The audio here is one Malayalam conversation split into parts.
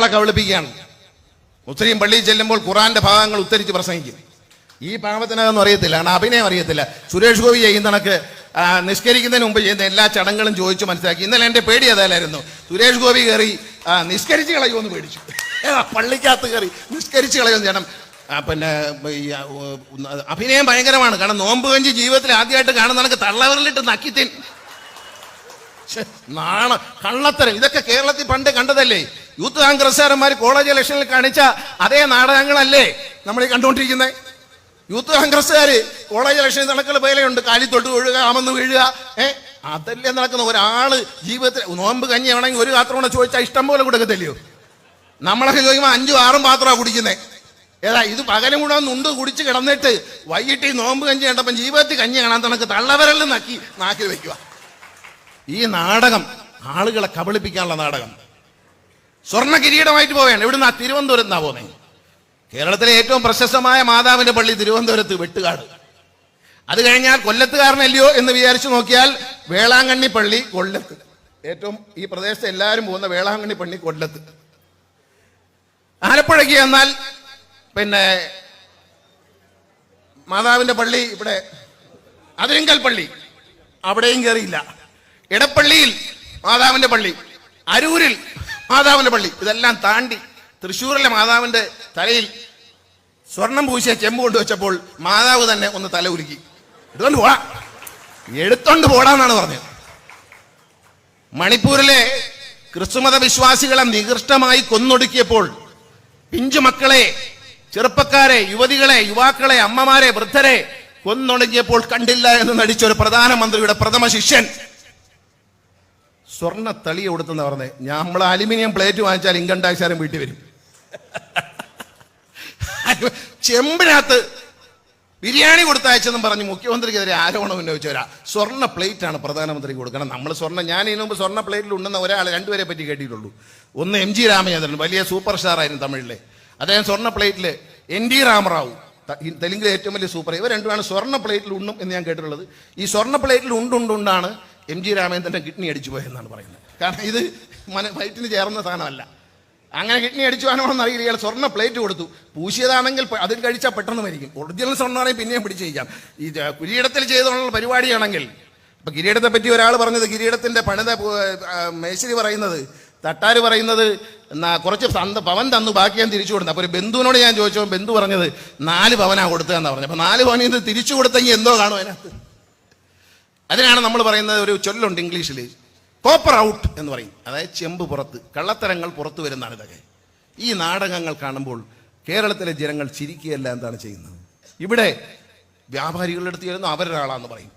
ആളെ കബളിപ്പിക്കുകയാണ്. മുസ്ലിം പള്ളിയിൽ ചെല്ലുമ്പോൾ ഖുറാന്റെ ഭാഗങ്ങൾ ഉത്തരിച്ച് പ്രസംഗിക്കും. ഈ പാവത്തിനതൊന്നും അറിയത്തില്ല കാരണം അഭിനയം അറിയത്തില്ല. സുരേഷ് ഗോപി ചെയ്യുന്ന കണക്ക് നിഷ്കരിക്കുന്നതിന് മുമ്പ് ചെയ്യുന്ന എല്ലാ ചടങ്ങുകളും ചോദിച്ചു മനസ്സിലാക്കി. ഇന്നലെ എന്റെ പേടി അതല്ലായിരുന്നു. സുരേഷ് ഗോപി കയറി നിഷ്കരിച്ച് കളയുമെന്ന് പേടിച്ചു. പള്ളിക്കകത്ത് കയറി നിഷ്കരിച്ച് കളയുമെന്ന് ചേട്ടൻ പിന്നെ അഭിനയം ഭയങ്കരമാണ്. കാരണം നോമ്പ് കഞ്ചി ജീവിതത്തിൽ ആദ്യമായിട്ട് കാണുന്ന കണക്ക് തള്ളവരിലിട്ട് നക്കിത്തിൻ. നാണ കള്ളത്തരം. ഇതൊക്കെ കേരളത്തിൽ പണ്ട് കണ്ടതല്ലേ? യൂത്ത് കോൺഗ്രസ്സുകാരന്മാർ കോളേജ് ഇലക്ഷനിൽ കാണിച്ച അതേ നാടകങ്ങളല്ലേ നമ്മൾ ഈ കണ്ടുകൊണ്ടിരിക്കുന്നത് യൂത്ത് കോൺഗ്രസ്സുകാർ കോളേജ് ഇലക്ഷനിൽ നടക്കൽ പേലയുണ്ട് കാലി തൊട്ട് വീഴുക ആമെന്ന് വീഴുക ഏ? അതല്ലേ നടക്കുന്ന ഒരാൾ ജീവിതത്തിൽ നോമ്പ് കഞ്ഞി വേണമെങ്കിൽ ഒരു പാത്രം കൂടെ ചോദിച്ചാൽ ഇഷ്ടം പോലെ കൊടുക്കത്തില്ലയോ? നമ്മളൊക്കെ ചോദിക്കുമ്പോൾ അഞ്ചും ആറും പാത്രമാണ് കുടിക്കുന്നത് ഏതാ ഇത് പകലും കൂടെ ഒന്ന് ഉണ്ട് കുടിച്ച് കിടന്നിട്ട് വൈകിട്ട് ഈ നോമ്പ് കഞ്ഞി കണ്ടപ്പം ജീവിതത്തിൽ കഞ്ഞി കാണാൻ തണക്ക് തള്ളവരെല്ലാം നക്കി നാക്കിൽ വെക്കുക ഈ നാടകം ആളുകളെ കബളിപ്പിക്കാനുള്ള നാടകം. സ്വർണ കിരീടമായിട്ട് പോവുകയാണ്. ഇവിടുന്ന് ആ തിരുവനന്തപുരത്ത് നിന്നാ പോകുന്നത് കേരളത്തിലെ ഏറ്റവും പ്രശസ്തമായ മാതാവിന്റെ പള്ളി തിരുവനന്തപുരത്ത് വെട്ടുകാട്. അത് കഴിഞ്ഞാൽ കൊല്ലത്തുകാരനല്ലയോ എന്ന് വിചാരിച്ചു നോക്കിയാൽ വേളാങ്കണ്ണി പള്ളി കൊല്ലത്ത്. ഏറ്റവും ഈ പ്രദേശത്ത് എല്ലാവരും പോകുന്ന വേളാങ്കണ്ണി പള്ളി കൊല്ലത്ത്. ആലപ്പുഴയ്ക്ക് എന്നാൽ പിന്നെ മാതാവിന്റെ പള്ളി ഇവിടെ അതിരിങ്കൽ പള്ളി. അവിടെയും കയറിയില്ല ഇടപ്പള്ളിയിൽ മാതാവിന്റെ പള്ളി. അരൂരിൽ മാതാവിന്റെ പള്ളി. ഇതെല്ലാം താണ്ടി തൃശ്ശൂരിലെ മാതാവിന്റെ തലയിൽ സ്വർണം പൂശിയ ചെമ്പ് കൊണ്ടുവച്ചപ്പോൾ മാതാവ് തന്നെ ഒന്ന് തല ഉരുക്കി. എടുത്തോണ്ട് പോടാ. എടുത്തോണ്ട് പോടാന്നാണ് പറഞ്ഞത്. മണിപ്പൂരിലെ ക്രിസ്തുമത വിശ്വാസികളെ നികൃഷ്ടമായി കൊന്നൊടുക്കിയപ്പോൾ പിഞ്ചു മക്കളെ ചെറുപ്പക്കാരെ യുവതികളെ യുവാക്കളെ അമ്മമാരെ വൃദ്ധരെ കൊന്നൊടുങ്ങിയപ്പോൾ കണ്ടില്ല എന്ന് നടിച്ച ഒരു പ്രധാനമന്ത്രിയുടെ പ്രഥമ ശിഷ്യൻ സ്വർണ തളി കൊടുത്തെന്ന് പറഞ്ഞേ. നമ്മൾ അലുമിനിയം പ്ലേറ്റ് വാങ്ങിച്ചാൽ ഇൻകം ടാക്സുകാരൻ വീട്ടിൽ വരും. ചെമ്പിനകത്ത് ബിരിയാണി കൊടുത്തയച്ചെന്നും പറഞ്ഞ് മുഖ്യമന്ത്രിക്കെതിരെ ആരോപണം ഉന്നയിച്ചവരാ സ്വർണ ആണ് പ്രധാനമന്ത്രി കൊടുക്കണം. നമ്മൾ സ്വർണ ഞാൻ ഇതിനു മുമ്പ് സ്വർണ പ്ലേറ്റിൽ ഉണ്ടെന്ന ഒരാൾ രണ്ടുപേരെ പറ്റി കേട്ടിട്ടുള്ളൂ. ഒന്ന് എം ജി രാമചന്ദ്രൻ വലിയ സൂപ്പർ സ്റ്റാർ ആയിരുന്നു തമിഴിലെ. അദ്ദേഹം സ്വർണ പ്ലേറ്റിൽ എൻ ഡി രാമറാവു. തെലുങ്കിലെ ഏറ്റവും വലിയ സൂപ്പർ ഇവർ രണ്ടുമാണ് സ്വർണ പ്ലേറ്റിൽ ഉണ്ണും എന്ന് ഞാൻ കേട്ടിട്ടുള്ളത്. ഈ സ്വർണ പ്ലേറ്റിൽ ഉണ്ടുണ്ടുണ്ടാണ് എം ജി രാമേന്ദ്രന്റെ കിഡ്നി അടിച്ചു പോയെന്നാണ് പറയുന്നത്. കാരണം ഇത് മന വയറ്റിന് ചേർന്ന സാധനമല്ല. അങ്ങനെ കിഡ്നി അടിച്ചു പോകാനാണെന്ന് അറിയില്ല. ഇയാൾ സ്വർണ പ്ലേറ്റ് കൊടുത്തു. പൂശിയതാണെങ്കിൽ അതിൽ കഴിച്ചാൽ പെട്ടെന്ന് മരിക്കും. ഒറിജിനൽ സ്വർണമാണെങ്കിൽ പിന്നെയും പിടിച്ച് കഴിക്കാം ഈ കിരീടത്തിൽ ചെയ്തുള്ള പരിപാടിയാണെങ്കിൽ ഇപ്പം കിരീടത്തെ പറ്റി ഒരാൾ പറഞ്ഞത് കിരീടത്തിന്റെ പണിത മേശരി പറയുന്നത് തട്ടാര് പറയുന്നത് കുറച്ച് തന്ന് പവൻ തന്നു ബാക്കി ഞാൻ തിരിച്ചു കൊടുത്തു. അപ്പോൾ ഒരു ബന്ധുവിനോട് ഞാൻ ചോദിച്ചപ്പോൾ ബന്ധു പറഞ്ഞത് നാല് പവനാണ് കൊടുത്തതെന്നാണ് പറഞ്ഞത്. അപ്പോൾ നാല് പവനിൽ നിന്ന് തിരിച്ചു കൊടുത്തെങ്കിൽ എന്തോ കാണും അതിനകത്ത്. അതിനാണ് നമ്മൾ പറയുന്നത് ഒരു ചൊല്ലുണ്ട് ഇംഗ്ലീഷിൽ കോപ്പർ ഔട്ട് എന്ന് പറയും. അതായത് ചെമ്പ് പുറത്ത് കള്ളത്തരങ്ങൾ പുറത്തു വരുന്നതാണ് ഇതൊക്കെ. ഈ നാടകങ്ങൾ കാണുമ്പോൾ കേരളത്തിലെ ജനങ്ങൾ ചിരിക്കുകയല്ല എന്താണ് ചെയ്യുന്നത്? ഇവിടെ വ്യാപാരികളുടെ അടുത്ത് ചെല്ലുന്നു അവരൊരാളാന്ന് പറയും.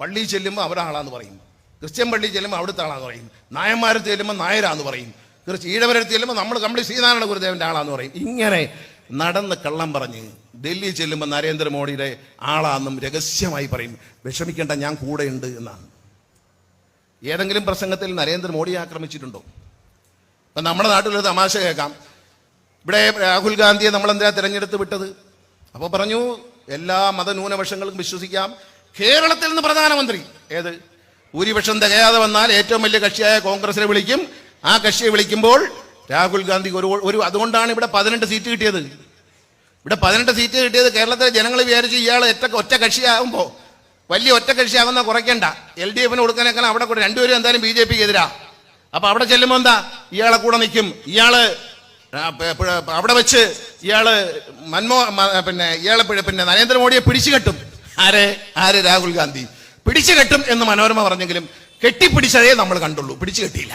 പള്ളിയിൽ ചെല്ലുമ്പോൾ അവരാളാന്ന് പറയും. ക്രിസ്ത്യൻ പള്ളിയിൽ ചെല്ലുമ്പോൾ അവിടുത്തെ ആളാന്ന് പറയും. നായന്മാരെ ചെല്ലുമ്പോൾ നായരാന്ന് പറയും. ഈഴവരെടുത്ത് ചെല്ലുമ്പോൾ നമ്മൾ കമ്പിളി ശ്രീനാരായണ ഗുരുദേവന്റെ ആളാന്ന് പറയും. ഇങ്ങനെ നടന്ന് കള്ളം പറഞ്ഞ് ഡൽഹി ചെല്ലുമ്പോൾ നരേന്ദ്രമോദിയുടെ ആളാണെന്നും രഹസ്യമായി പറയും. വിഷമിക്കേണ്ട ഞാൻ കൂടെയുണ്ട് എന്നാണ്. ഏതെങ്കിലും പ്രസംഗത്തിൽ നരേന്ദ്രമോദിയെ ആക്രമിച്ചിട്ടുണ്ടോ? ഇപ്പം നമ്മുടെ നാട്ടിലൊരു തമാശ കേൾക്കാം. ഇവിടെ രാഹുൽ ഗാന്ധിയെ നമ്മൾ എന്തിനാ തിരഞ്ഞെടുത്ത് വിട്ടത്? അപ്പോൾ പറഞ്ഞു എല്ലാ മതന്യൂനപക്ഷങ്ങൾക്കും വിശ്വസിക്കാം. കേരളത്തിൽ നിന്ന് പ്രധാനമന്ത്രി. ഏത്? ഭൂരിപക്ഷം തികയാതെ വന്നാൽ ഏറ്റവും വലിയ കക്ഷിയായ കോൺഗ്രസിനെ വിളിക്കും. ആ കക്ഷിയെ വിളിക്കുമ്പോൾ രാഹുൽ ഗാന്ധി ഒരു ഒരു അതുകൊണ്ടാണ് ഇവിടെ പതിനെട്ട് സീറ്റ് കിട്ടിയത്. ഇവിടെ പതിനെട്ട് സീറ്റ് കിട്ടിയത് കേരളത്തിലെ ജനങ്ങൾ വിചാരിച്ചു ഇയാൾ ഒറ്റ ഒറ്റ കക്ഷിയാകുമ്പോൾ വലിയ ഒറ്റ കക്ഷിയാകുന്ന കുറയ്ക്കണ്ട. എൽ ഡി എഫിന് കൊടുക്കാനേക്കാൾ അവിടെ കൂടെ രണ്ടുപേരും എന്തായാലും ബി ജെ പിക്ക് എതിരാ അപ്പൊ അവിടെ ചെല്ലുമ്പോൾ എന്താ? ഇയാളെ കൂടെ നിൽക്കും. ഇയാൾ അവിടെ വെച്ച് ഇയാൾ മൻമോ പിന്നെ ഇയാളെ പിന്നെ നരേന്ദ്രമോദിയെ പിടിച്ചു കെട്ടും. ആരെ? ആര്? രാഹുൽ ഗാന്ധി. പിടിച്ചു കെട്ടും എന്ന് മനോരമ പറഞ്ഞെങ്കിലും കെട്ടിപ്പിടിച്ചതേ നമ്മൾ കണ്ടുള്ളൂ. പിടിച്ചു കെട്ടിയില്ല.